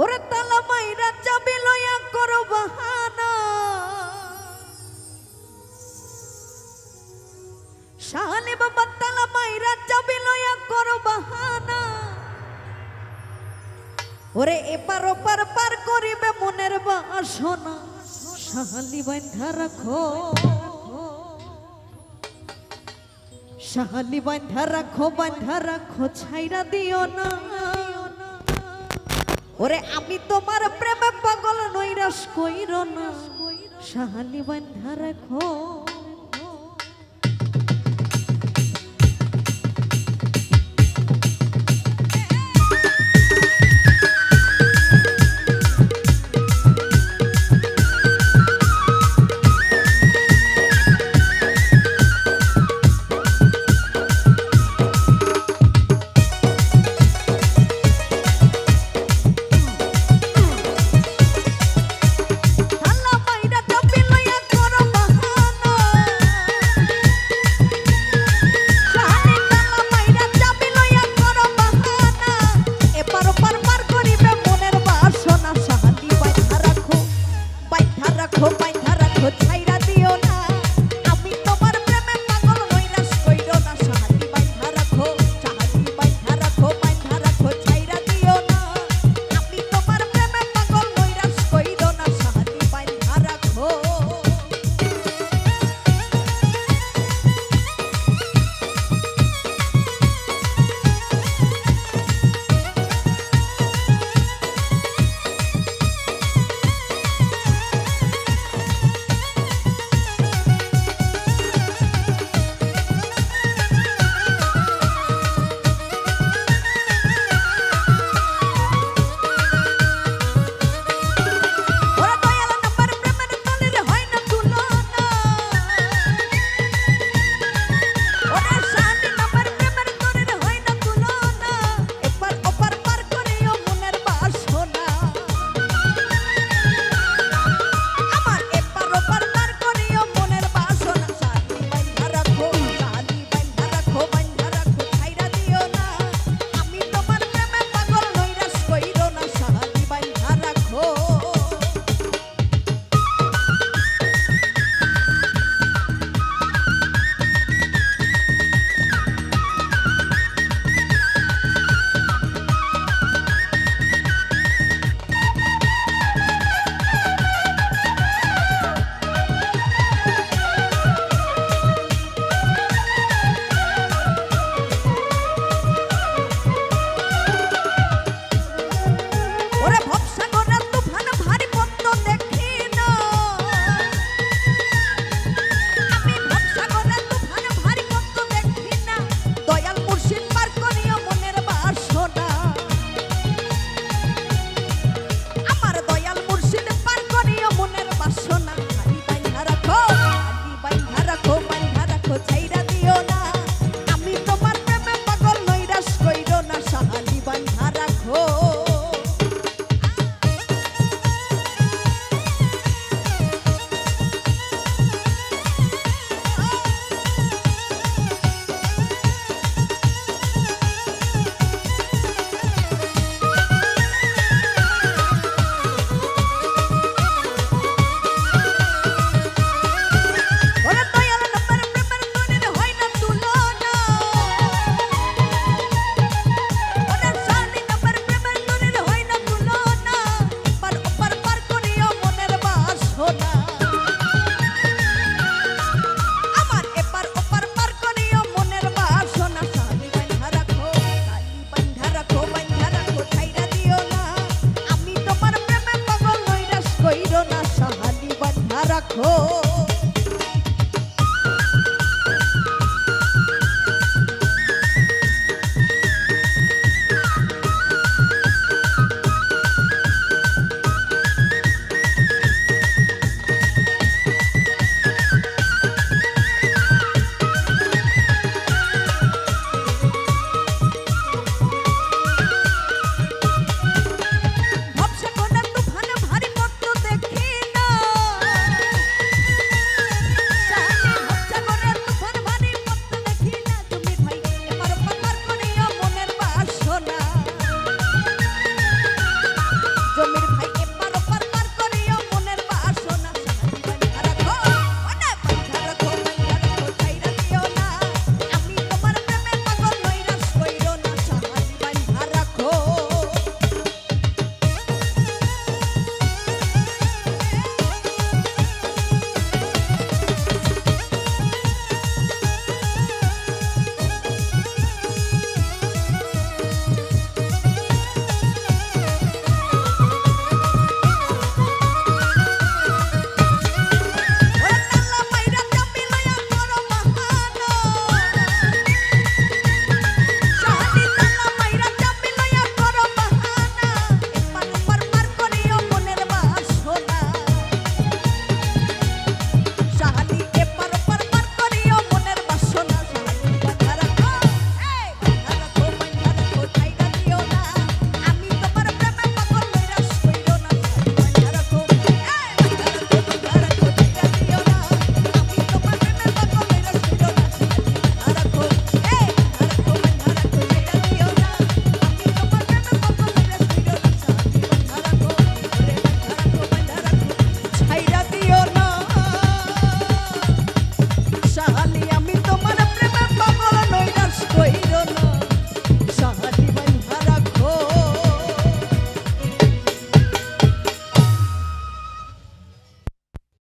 ওরে তালা মাইরা চাবি লয়া করো বাহানা। শাহানি বাবা তালা মাইরা চাবি লয়া করো বাহানা। ওরে এপার ওপার পার করিবে মনের বাসনা। শাহালি বান্ধা রাখো। শাহালি বান্ধা রাখো বান্ধা রাখো ছাইরা দিও না। ওরে আমি তোমার প্রেমে পাগল নৈরাস কইর না। সাহানি বান্ধা রাখো রাখো।